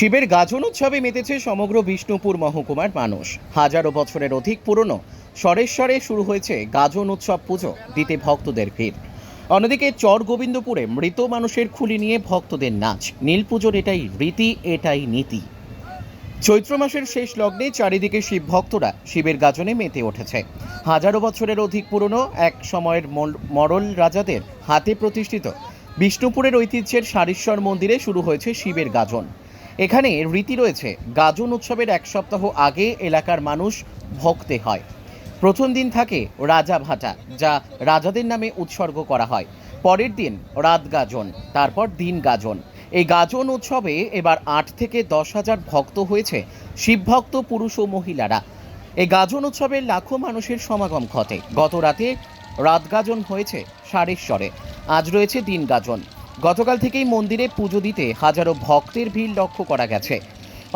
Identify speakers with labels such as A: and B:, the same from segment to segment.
A: শিবের গাজন উৎসবে মেতেছে সমগ্র বিষ্ণুপুর মহকুমার মানুষ। হাজারো বছরের অধিক পুরনো স্বরেশ্বরে শুরু হয়েছে গাজন উৎসব পুজো, দিতে ভক্তদের ভিড়। অন্যদিকে চর গোবিন্দপুরে মৃত মানুষের খুলি নিয়ে ভক্তদের নাচ। নীল পুজোর এটাই রীতি, এটাই নীতি। চৈত্র মাসের শেষ লগ্নে চারিদিকে শিব ভক্তরা শিবের গাজনে মেতে উঠেছে। হাজারো বছরের অধিক পুরনো এক সময়ের মরল রাজাদের হাতে প্রতিষ্ঠিত বিষ্ণুপুরের ঐতিহ্যের সারিশ্বর মন্দিরে শুরু হয়েছে শিবের গাজন। এখানে রীতি রয়েছে, গাজন উৎসবের এক সপ্তাহ আগে এলাকার মানুষ ভক্তে হয়। প্রথম দিন থাকে রাজা ভাটা, যা রাজাদের নামে উৎসর্গ করা হয়। পরের দিন রাত গাজন, তারপর দিন গাজন। এই গাজন উৎসবে এবার আট থেকে দশ হাজার ভক্ত হয়েছে, শিবভক্ত পুরুষ ও মহিলারা। এই গাজন উৎসবের লাখো মানুষের সমাগম ঘটে। গত রাতে রাত গাজন হয়েছে সারেশ্বরে। আজ রয়েছে দিন গাজন। গতকাল থেকেই মন্দিরে পুজো দিতে হাজারো ভক্তের ভিড় লক্ষ্য করা গেছে।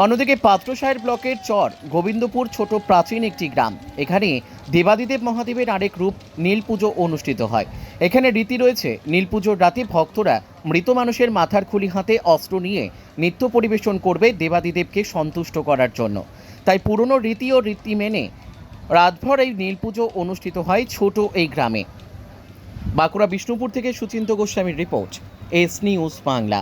A: অন্যদিকে পাত্রসাহের ব্লকের চর, গোবিন্দপুর ছোট প্রাচীন একটি গ্রাম। এখানে দেবাদিদেব মহাদেবের আরেক রূপ নীল পুজো অনুষ্ঠিত হয়। এখানে রীতি রয়েছে, নীল পুজোর রাতে ভক্তরা মৃত মানুষের মাথার খুলি হাতে অস্ত্র নিয়ে নৃত্য পরিবেশন করবে দেবাদিদেবকে সন্তুষ্ট করার জন্য। তাই পুরনো রীতি ও রীতি মেনে রাতভর এই নীল পুজো অনুষ্ঠিত হয় ছোট এই গ্রামে। বাঁকুড়া বিষ্ণুপুর থেকে সুচিন্ত গোস্বামীর রিপোর্ট। S news Bangla